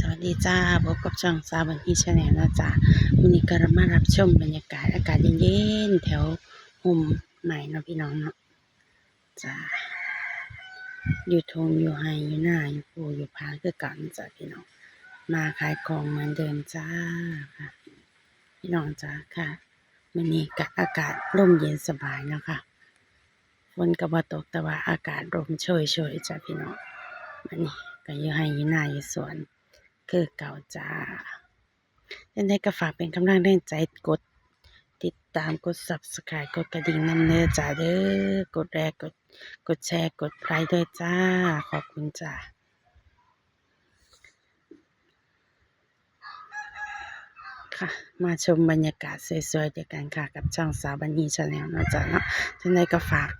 สวัสดีจ้าพบกับช่องซาบันที่ชาแนลนะจ๊ะวันนี้ก็มารับชมบรรยากาศอากาศเย็นๆแถวห่มใหม่เนาะพี่น้องเนาะจ้าอยู่ทงอยู่ไฮอยู่หน้าอยู่ปูอยู่พาคือกันจ้ะพี่น้อง มาขายของเหมือนเดิมจ้าค่ะ พี่น้องจ้าค่ะวันนี้ก็อากาศร่มเย็นสบายเนาะคะฝนก็บ่ตกแต่ว่าอากาศร่มโชยๆจ้ะพี่น้องวันนี้ก็อยู่ไฮอยู่หน้าอยู่สวน คือเก่าจ้ายังไงก็ฝากเป็นกำลังแรงใจกด ติดตามกด subscribe กดกระดิ่งนำเนื้อจ้าเด้อกดแรกกดกดแชร์กดไลค์ด้วยจ้า ขอบคุณจ้าค่ะมาชมบรรยากาศสวยๆเด้วกันค่ะ กับช่องสาวบันนีชาแนลนะจ๊ะเนาะยังไงก็ฝาก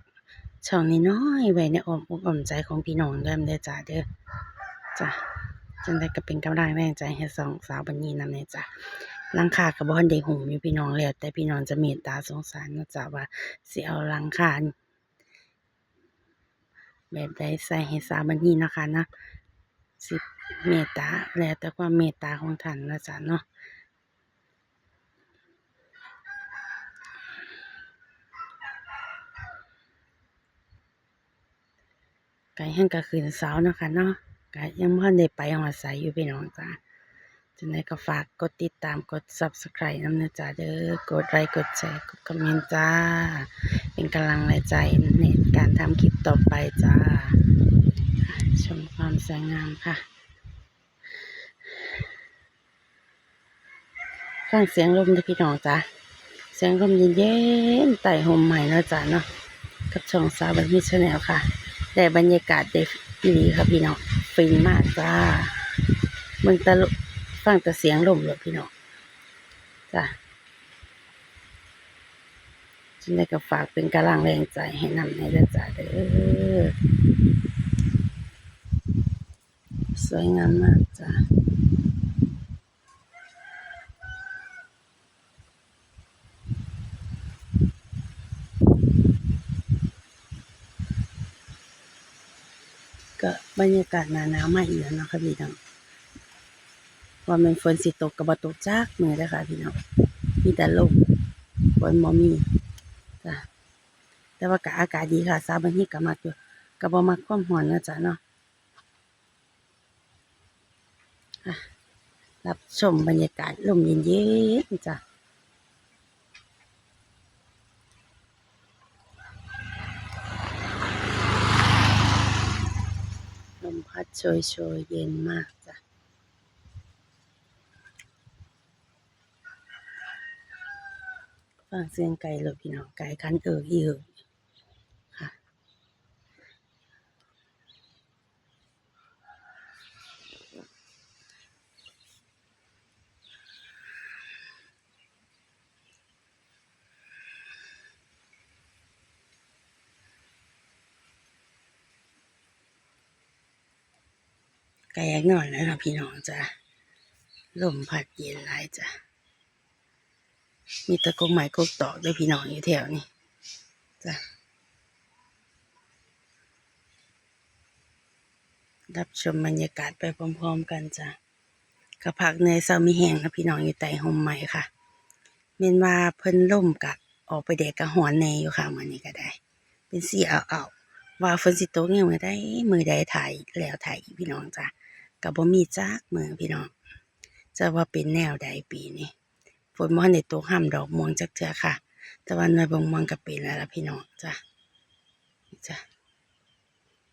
ช่องนี้น้อยไว้ในอ้อมอกอ้อมใจของพี่น้องเดิมเด้อจ้าเด้อจ้า จังได้ก็เป็นกำลังแรงใจให้สองสาวบันนี้นำเนี่ยจ้ะลังคากับบ่ทันได้หูอยู่พี่น้องแล้วแต่พี่น้องจะเมตตาสงสารนะจ้ะว่าสิเอาลังคาแบบใดใส่ให้สาวบันนี้นะคะนะสิเมตตาแล้วแต่ความเมตตาของท่านนะจ๊ะเนาะไก่แห้งก็คืนสาร์เนะคะเนาะ ก็ยังบ่ทันได้ไปหอดใสอยู่พี่น้องจ้ะจังไดก็ฝากกดติดตามกด subscribe น้ำเนื้อจ้าเด้อกดไลค์กดแชร์กดคอมเมนต์จ้า เป็นกำลังใจในการทำคลิปต่อไปจ้า ชมความสวยงามค่ะฟังเสียงลมเด้พี่น้องจ้าเสียงลมเย็นๆไต่ห่มใหม่นะจ้าเนาะกับช่องสาวบันทิชแนลค่ะ แต่บรรยากาศเด็ดดีค่ะพี่น้อง ฟินมากจ้าเมืองตะลุฟังแต่เสียงลมเลยพี่น้องจ้ะฉันได้ก็ฝากเป็นกำลังแรงใจให้นำในเด้อจ้าเด้อสวยงามมากจ้าก็ บรรยากาศหนาหนาวมาอีกแล้วเนาะค่ะพี่น้องว่าแมันฝนสิตกกับบตกจากมือเด้ค่ะพี่น้องมีแต่ลมฝนบ่มีจ้ะแต่ว่าก็อากาศดีค่ะสาบันนี้ก็มักอยู่ก็บ่มักความร้อนนะจ๊ะเนาะอะรับชมบรรยากาศลมเย็นๆจ้ะล มพัดโชยเย็นมากจ้ะฟังเสียงไก่เลยพี่น้องไก่คันเอออีเออ ไก่ยากนอนแล้วนะพี่น้องจ้ะลมพัดเย็นหลายจ้ะมีตะกงไม้กกตอกด้วยพี่น้องอยู่แถวนี้จ้ะรับชมบรรยากาศไปพร้อมๆกันจ้ะกระพักเนยเศร้ามีแห้งนะพี่น้องอยู่ใต้ห่มไม้ค่ะเมนว่าเพิ่นล่มกัดออกไปแดกกระหอนแหนอยู่ค่ะมื้อนี้ก็ได้ เป็นสีเอาเอาๆ ว่าฝนสิตกเนี่ยมือใดมื้อใดถ่ายแล้วถ่ายพี่น้องจ้ะก็บ่มีจักมือพี่น้องจะว่าเป็นแนวใดปีนี้ฝนบ่ทันได้ตกห้ามดอกม่วงจักเทือค่ะ แต่ว่าหน่วยบงม่วงก็เป็นแล้วล่ะพี่น้องจ้ะจ้ะ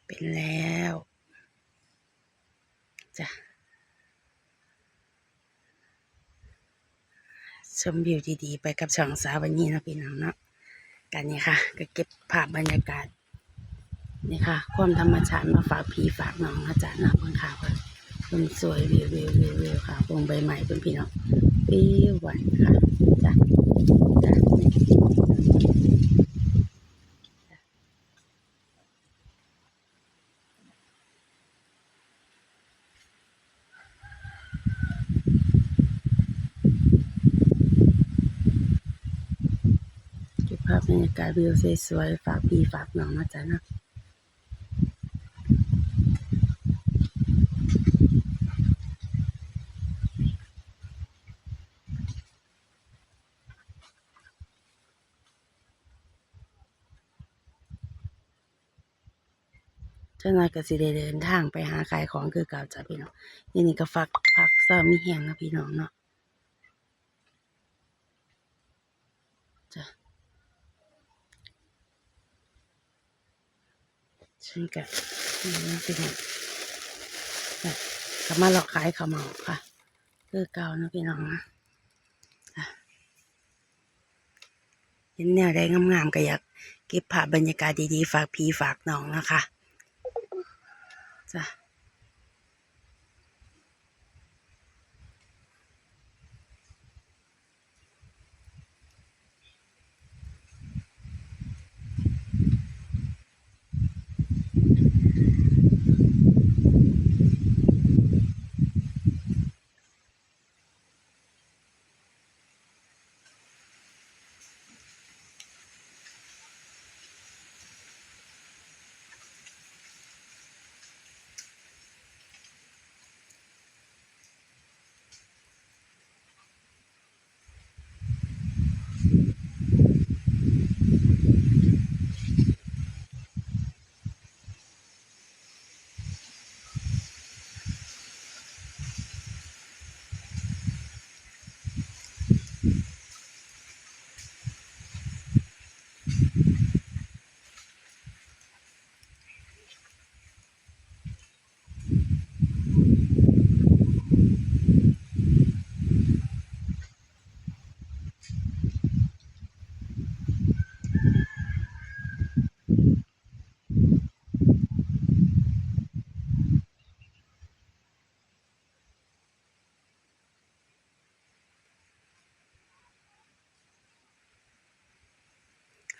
เป็นแล้วจ้ะชมวิวดีๆ ไปกับช่องสาววันนี้นะพี่น้องเนาะกันนี่ค่ะ ก็เก็บภาพบรรยากาศ นี่ค่ะ ความธรรมชาติมาฝากพี่ฝากน้องนะจ๊ะเนาะเพิ่นค่ะเพิ่นเพิ่นสวยวิววิววิววิวค่ะวงใบใหม่เพิ่นพี่น้องวิวหวานค่ะจ้ะจ้ะภาพบรรยากาศวิวสวยๆฝากพี่ฝากน้องนะจ๊ะนะ จ้าหน่อยก็สิได้เดินทางไปหาขายของคือเก่าจ้ะพี่น้องนี่นี่ก็ฟักผักซามีแห้งนะพี่น้องเนาะจ้ะฉันก็นี่พี่น้องจ้ะก็มาหลอกขายข้าวเหมาค่ะคือเก่านะพี่น้องนะเห็นแนวใดงามๆก็อยากเก็บภาพบรรยากาศดีๆ ฝากพี่ฝากน้องนะคะ จ้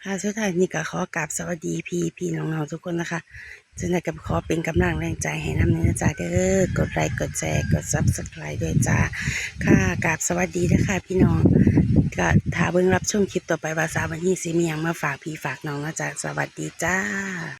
ค่ะสุดท้ายนี้ก็ขอกราบสวัสดีพี่พี่น้องๆทุกคนนะคะจึงได้กับขอเป็นกำลังแรงใจให้น้ำเนื้อจ้าเด้อกดไลค์กดแชร์กดซับสไครต์ด้วยจ้าค่ะกราบสวัสดีนะคะพี่น้องก็ถ้าเบิ่งรับชมคลิปต่อไปภาษาววันนี้สิมีหยังมาฝากพี่ฝากน้องนะจ๊ะสวัสดีจ้า